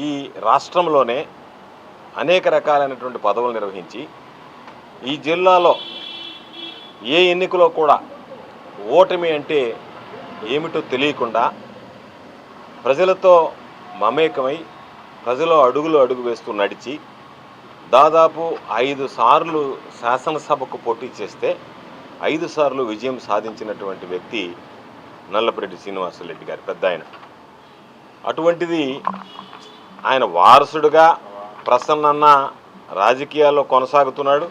ఈ రాష్ట్రంలోనే అనేక రకాలైనటువంటి పదవులు నిర్వహించి ఈ జిల్లాలో ఏ ఎన్నికలో కూడా ఓటమి అంటే ఏమిటో తెలియకుండా ప్రజలతో మమేకమై ప్రజలు అడుగులు అడుగు వేస్తూ నడిచి దాదాపు ఐదు సార్లు శాసనసభకు పోటీ చేస్తే ఐదు సార్లు విజయం సాధించినటువంటి వ్యక్తి నల్లపరెడ్డి శ్రీనివాసరెడ్డి గారి పెద్ద ఆయన అటువంటిది ఆయన వారసుడుగా ప్రసన్నన్న రాజకీయాల్లో కొనసాగుతున్నాడు.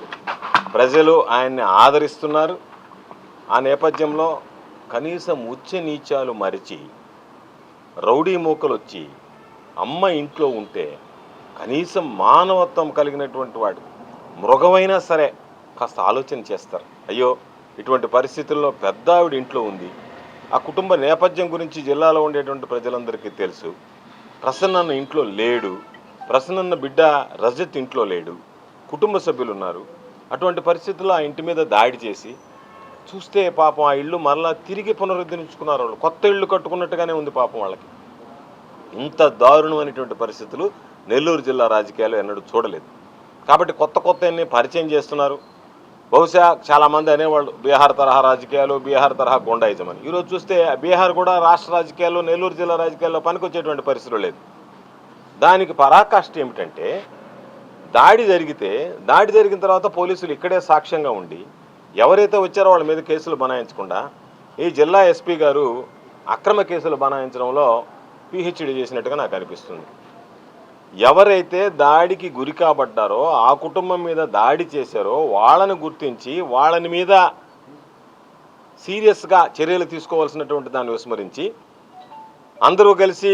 ప్రజలు ఆయన్ని ఆదరిస్తున్నారు. ఆ నేపథ్యంలో కనీసం ఉచ్చ నీచాలు మరిచి రౌడీ మూకలు వచ్చి అమ్మ ఇంట్లో ఉంటే కనీసం మానవత్వం కలిగినటువంటి వాడు మృగమైనా సరే కాస్త ఆలోచన చేస్తారు. అయ్యో ఇటువంటి పరిస్థితుల్లో పెద్ద ఆవిడ ఇంట్లో ఉంది. ఆ కుటుంబ నేపథ్యం గురించి జిల్లాలో ఉండేటువంటి ప్రజలందరికీ తెలుసు. ప్రసన్నన్న ఇంట్లో లేడు. ప్రసన్నన్న బిడ్డ రజత్ ఇంట్లో లేడు. కుటుంబ సభ్యులు ఉన్నారు అటువంటి పరిస్థితుల్లో ఆ ఇంటి మీద దాడి చేసి చూస్తే పాపం ఆ ఇల్లు మరలా తిరిగి పునరుద్ధరించుకున్నారు వాళ్ళు. కొత్త ఇల్లు కట్టుకున్నట్టుగానే ఉంది పాపం వాళ్ళకి. ఇంత దారుణమైనటువంటి పరిస్థితులు నెల్లూరు జిల్లా రాజకీయాలు ఎన్నడూ చూడలేదు. కాబట్టి కొత్త కొత్త పరిచయం చేస్తున్నారు. బహుశా చాలామంది అనేవాళ్ళు బీహార్ తరహా రాజకీయాలు బీహార్ తరహా గుండాయిజం ఈరోజు చూస్తే బీహార్ కూడా రాష్ట్ర రాజకీయాల్లో నెల్లూరు జిల్లా రాజకీయాల్లో పనికొచ్చేటువంటి పరిస్థితులు లేదు. దానికి పరాకాష్ఠ ఏమిటంటే దాడి జరిగితే దాడి జరిగిన తర్వాత పోలీసులు ఇక్కడే సాక్ష్యంగా ఉండి ఎవరైతే వచ్చారో వాళ్ళ మీద కేసులు బనాయించకుండా ఈ జిల్లా ఎస్పీ గారు అక్రమ కేసులు బనాయించడంలో పిహెచ్డి చేసినట్టుగా నాకు అనిపిస్తుంది. ఎవరైతే దాడికి గురి కాబడ్డారో ఆ కుటుంబం మీద దాడి చేశారో వాళ్ళని గుర్తించి వాళ్ళని మీద సీరియస్గా చర్యలు తీసుకోవాల్సినటువంటి దాన్ని విస్మరించి అందరూ కలిసి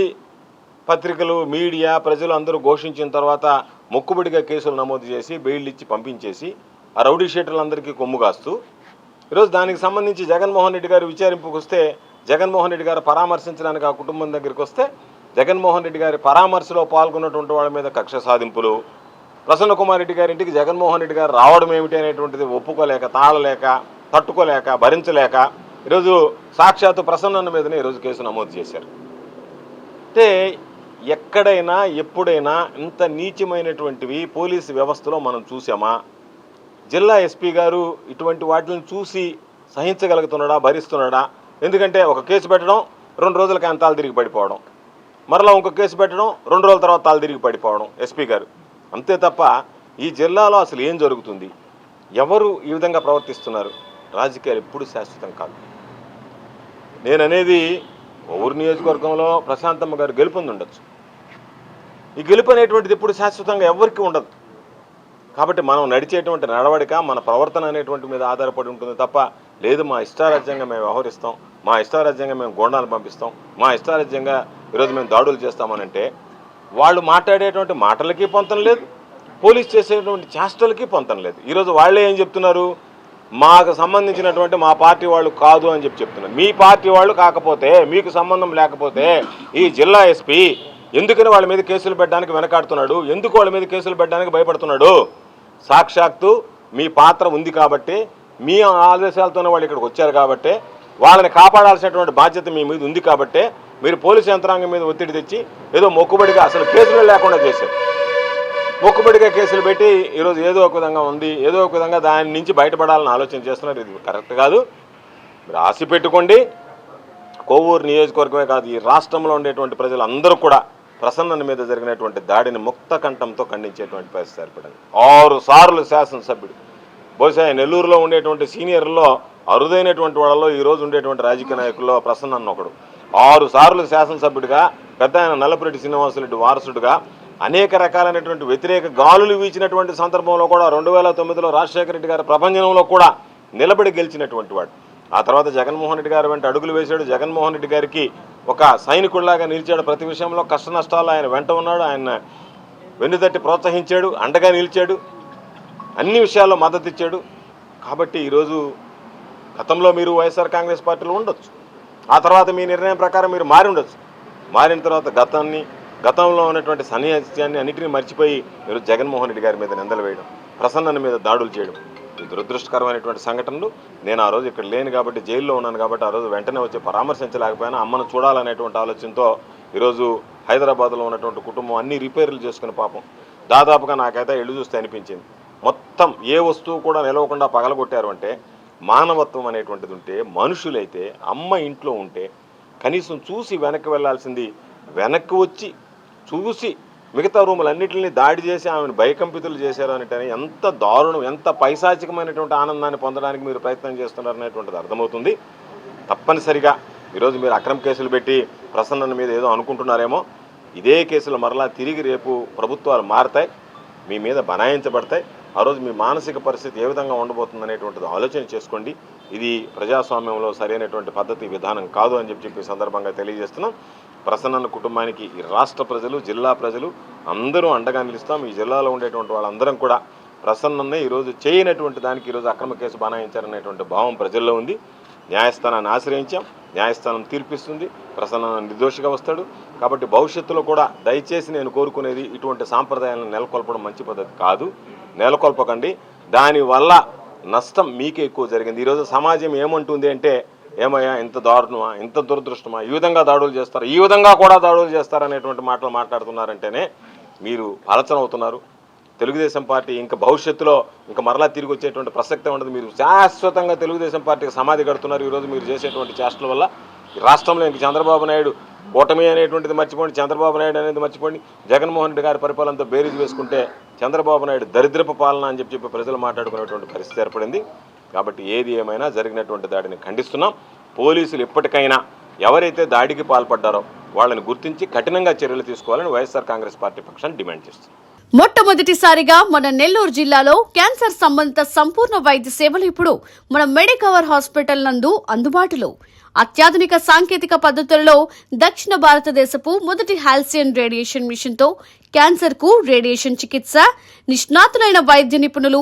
పత్రికలు మీడియా ప్రజలు అందరూ ఘోషించిన తర్వాత మొక్కుబడిగా కేసులు నమోదు చేసి బెయిల్ ఇచ్చి పంపించేసి ఆ రౌడీ షీటర్లందరికీ కొమ్ము కాస్తూ ఈరోజు దానికి సంబంధించి జగన్మోహన్ రెడ్డి గారు విచారింపుకు వస్తే జగన్మోహన్ రెడ్డి గారు పరామర్శించడానికి ఆ కుటుంబం దగ్గరికి వస్తే జగన్మోహన్ రెడ్డి గారి పరామర్శలో పాల్గొన్నటువంటి వాళ్ళ మీద కక్ష సాధింపులు ప్రసన్న కుమార్ రెడ్డి గారి ఇంటికి జగన్మోహన్ రెడ్డి గారు రావడం ఏమిటి అనేటువంటిది ఒప్పుకోలేక తాళలేక తట్టుకోలేక భరించలేక ఈరోజు సాక్షాత్తు ప్రసన్న మీదనే ఈరోజు కేసు నమోదు చేశారు. అంటే ఎక్కడైనా ఎప్పుడైనా ఇంత నీచమైనటువంటివి పోలీసు వ్యవస్థలో మనం చూసామా జిల్లా ఎస్పీ గారు ఇటువంటి వాటిని చూసి సహించగలుగుతున్నాడా భరిస్తున్నాడా? ఎందుకంటే ఒక కేసు పెట్టడం రెండు రోజులకి కాంతాలు తిరిగి పడిపోవడం. మరలా ఇంకో కేసు పెట్టడం రెండు రోజుల తర్వాత తల తిరిగి పడిపోవడం ఎస్పీ గారు. అంతే తప్ప ఈ జిల్లాలో అసలు ఏం జరుగుతుంది? ఎవరు ఈ విధంగా ప్రవర్తిస్తున్నారు? రాజకీయాలు ఎప్పుడు శాశ్వతం కాదు. నేను అనేది ఊరు నియోజకవర్గంలో ప్రశాంతమ్మ గారు గెలుపొంది ఉండొచ్చు ఈ గెలుపు అనేటువంటిది ఎప్పుడు శాశ్వతంగా ఎవరికి ఉండదు. కాబట్టి మనం నడిచేటువంటి నడవడిక మన ప్రవర్తన అనేటువంటి మీద ఆధారపడి ఉంటుంది తప్ప లేదు మా ఇష్టారాజ్యంగా మేము వ్యవహరిస్తాం మా ఇష్టారాజ్యంగా మేము గోండాలు పంపిస్తాం మా ఇష్టారాజ్యంగా ఈరోజు మేము దాడులు చేస్తామనంటే వాళ్ళు మాట్లాడేటువంటి మాటలకి పొంతం లేదు పోలీస్ చేసేటువంటి చేష్టలకి పొంతం లేదు. ఈరోజు వాళ్ళే ఏం చెప్తున్నారు? మాకు సంబంధించినటువంటి మా పార్టీ వాళ్ళు కాదు అని చెప్పి చెప్తున్నారు. మీ పార్టీ వాళ్ళు కాకపోతే మీకు సంబంధం లేకపోతే ఈ జిల్లా ఎస్పీ ఎందుకని వాళ్ళ మీద కేసులు పెట్టడానికి వెనకాడుతున్నాడు? ఎందుకు వాళ్ళ మీద కేసులు పెట్టడానికి భయపడుతున్నాడు? సాక్షాత్తు మీ పాత్ర ఉంది కాబట్టి మీ ఆదేశాలతోనే వాళ్ళు ఇక్కడికి వచ్చారు కాబట్టి వాళ్ళని కాపాడాల్సినటువంటి బాధ్యత మీ మీద ఉంది కాబట్టి మీరు పోలీసు యంత్రాంగం మీద ఒత్తిడి తెచ్చి ఏదో మొక్కుబడిగా అసలు కేసులు లేకుండా చేశారు. మొక్కుబడిగా కేసులు పెట్టి ఈరోజు ఏదో ఒక విధంగా ఉంది ఏదో ఒక విధంగా దాని నుంచి బయటపడాలని ఆలోచన చేస్తున్నారు. ఇది కరెక్ట్ కాదు. మీరు ఆశ పెట్టుకోండి. కోవూరు నియోజకవర్గమే కాదు ఈ రాష్ట్రంలో ఉండేటువంటి ప్రజలందరూ కూడా ప్రసన్నని మీద జరిగినటువంటి దాడిని ముక్త కంఠంతో ఖండించేటువంటి పరిస్థితి ఏర్పడింది. ఆరు సార్లు శాసనసభ్యుడు. బహుశా నెల్లూరులో ఉండేటువంటి సీనియర్లో అరుదైనటువంటి వాళ్ళలో ఈరోజు ఉండేటువంటి రాజకీయ నాయకుల్లో ప్రసన్న అన్న ఒకడు. ఆరు సార్లు శాసనసభ్యుడిగా పెద్ద ఆయన నల్లపురెడ్డి శ్రీనివాసరెడ్డి వారసుడిగా అనేక రకాలైనటువంటి వ్యతిరేక గాలులు వీచినటువంటి సందర్భంలో కూడా రెండు వేల తొమ్మిదిలో రాజశేఖర రెడ్డి గారి ప్రపంచంలో కూడా నిలబడి గెలిచినటువంటి వాడు. ఆ తర్వాత జగన్మోహన్ రెడ్డి గారు వెంట అడుగులు వేశాడు. జగన్మోహన్ రెడ్డి గారికి ఒక సైనికుడిలాగా నిలిచాడు ప్రతి విషయంలో. కష్ట నష్టాలు ఆయన వెంట ఉన్నాడు. ఆయన వెన్నుదట్టి ప్రోత్సహించాడు. అండగా నిలిచాడు. అన్ని విషయాల్లో మద్దతు ఇచ్చాడు. కాబట్టి ఈరోజు గతంలో మీరు వైఎస్ఆర్ కాంగ్రెస్ పార్టీలో ఉండొచ్చు. ఆ తర్వాత మీ నిర్ణయం ప్రకారం మీరు మారి ఉండొచ్చు. మారిన తర్వాత గతాన్ని గతంలో ఉన్నటువంటి సన్యాసాన్ని అన్నింటినీ మర్చిపోయి మీరు జగన్మోహన్ రెడ్డి గారి మీద నిందలు వేయడం ప్రసన్నన మీద దాడులు చేయడం దురదృష్టకరమైనటువంటి సంఘటనలు. నేను ఆ రోజు ఇక్కడ లేను కాబట్టి జైల్లో ఉన్నాను కాబట్టి ఆ రోజు వెంటనే వచ్చి పరామర్శించలేకపోయినా. అమ్మను చూడాలనేటువంటి ఆలోచనతో ఈరోజు హైదరాబాద్లో ఉన్నటువంటి కుటుంబం అన్ని రిపేర్లు చేసుకుని పాపం. దాదాపుగా నాకైతే ఇళ్ళు చూస్తే అనిపించింది. మొత్తం ఏ వస్తువు కూడా నిలవకుండా పగలగొట్టారు అంటే మానవత్వం అనేటువంటిది ఉంటే మనుషులైతే అమ్మ ఇంట్లో ఉంటే కనీసం చూసి వెనక్కి వెళ్ళాల్సింది వెనక్కి వచ్చి చూసి మిగతా రూములన్నింటినీ దాడి చేసి ఆమెను భయకంపితులు చేశారు అనేటని ఎంత దారుణం ఎంత పైశాచికమైనటువంటి ఆనందాన్ని పొందడానికి మీరు ప్రయత్నం చేస్తున్నారు అనేటువంటిది అర్థమవుతుంది. తప్పనిసరిగా ఈరోజు మీరు అక్రమ కేసులు పెట్టి ప్రసన్న మీద ఏదో అనుకుంటున్నారేమో ఇదే కేసులు మరలా తిరిగి రేపు ప్రభుత్వాలు మారతాయి మీ మీద బనాయించబడతాయి ఆ రోజు మీ మానసిక పరిస్థితి ఏ విధంగా ఉండబోతుంది అనేటువంటిది ఆలోచన చేసుకోండి. ఇది ప్రజాస్వామ్యంలో సరైనటువంటి పద్ధతి విధానం కాదు అని చెప్పి చెప్పి సందర్భంగా తెలియజేస్తున్నాం. ప్రసన్న కుటుంబానికి ఈ రాష్ట్ర ప్రజలు జిల్లా ప్రజలు అందరూ అండగా నిలుస్తాం. ఈ జిల్లాలో ఉండేటువంటి వాళ్ళందరం కూడా ప్రసన్ననే ఈరోజు చేయనటువంటి దానికి ఈరోజు అక్రమ కేసు బనాయించారనేటువంటి భావం ప్రజల్లో ఉంది. న్యాయస్థానాన్ని ఆశ్రయించాం. న్యాయస్థానం తీర్పిస్తుంది. ప్రసన్న నిర్దోషిగా వస్తాడు. కాబట్టి భవిష్యత్తులో కూడా దయచేసి నేను కోరుకునేది ఇటువంటి సాంప్రదాయాలను నెలకొల్పడం మంచి పద్ధతి కాదు. నెలకొల్పకండి. దానివల్ల నష్టం మీకే ఎక్కువ జరిగింది. ఈరోజు సమాజం ఏమంటుంది అంటే ఏమయ్యా ఇంత దారుణమా ఇంత దురదృష్టమా ఈ విధంగా దాడులు చేస్తారు ఈ విధంగా కూడా దాడులు చేస్తారు అనేటువంటి మాటలు మాట్లాడుతున్నారంటేనే మీరు ఆలోచన అవుతున్నారు. తెలుగుదేశం పార్టీ ఇంకా భవిష్యత్తులో ఇంకా మరలా తిరిగి వచ్చేటువంటి ప్రసక్తే ఉండదు. మీరు శాశ్వతంగా తెలుగుదేశం పార్టీకి సమాధి కడుతున్నారు ఈరోజు మీరు చేసేటువంటి చేష్టల వల్ల. ఈ రాష్ట్రంలో ఇంక చంద్రబాబు నాయుడు ఓటమి అనేటువంటిది మర్చిపోండి చంద్రబాబు నాయుడు అనేది మర్చిపోండి. జగన్మోహన్ రెడ్డి గారి పరిపాలనతో బేరీజు వేసుకుంటే చంద్రబాబు నాయుడు దరిద్రపు పాలన అని చెప్పి చెప్పి ప్రజలు మాట్లాడుకునేటువంటి పరిస్థితి ఏర్పడింది. కాబట్టి ఏది ఏమైనా జరిగినటువంటి దాడిని ఖండిస్తున్నాం. పోలీసులు ఇప్పటికైనా ఎవరైతే దాడికి పాల్పడ్డారో వాళ్ళని గుర్తించి కఠినంగా చర్యలు తీసుకోవాలని వైఎస్ఆర్ కాంగ్రెస్ పార్టీ పక్షాన్ని డిమాండ్ చేస్తుంది. మొట్టమొదటిసారిగా మన నెల్లూరు జిల్లాలో క్యాన్సర్ సంబంధిత సంపూర్ణ వైద్య సేవలు ఇప్పుడు మన మెడికవర్ హాస్పిటల్ నందు అందుబాటులో. అత్యాధునిక సాంకేతిక పద్ధతులలో దక్షిణ భారతదేశపు మొదటి హాల్సియన్ రేడియేషన్ మిషన్తో క్యాన్సర్కు రేడియేషన్ చికిత్స నిష్ణాతులైన వైద్య నిపుణులు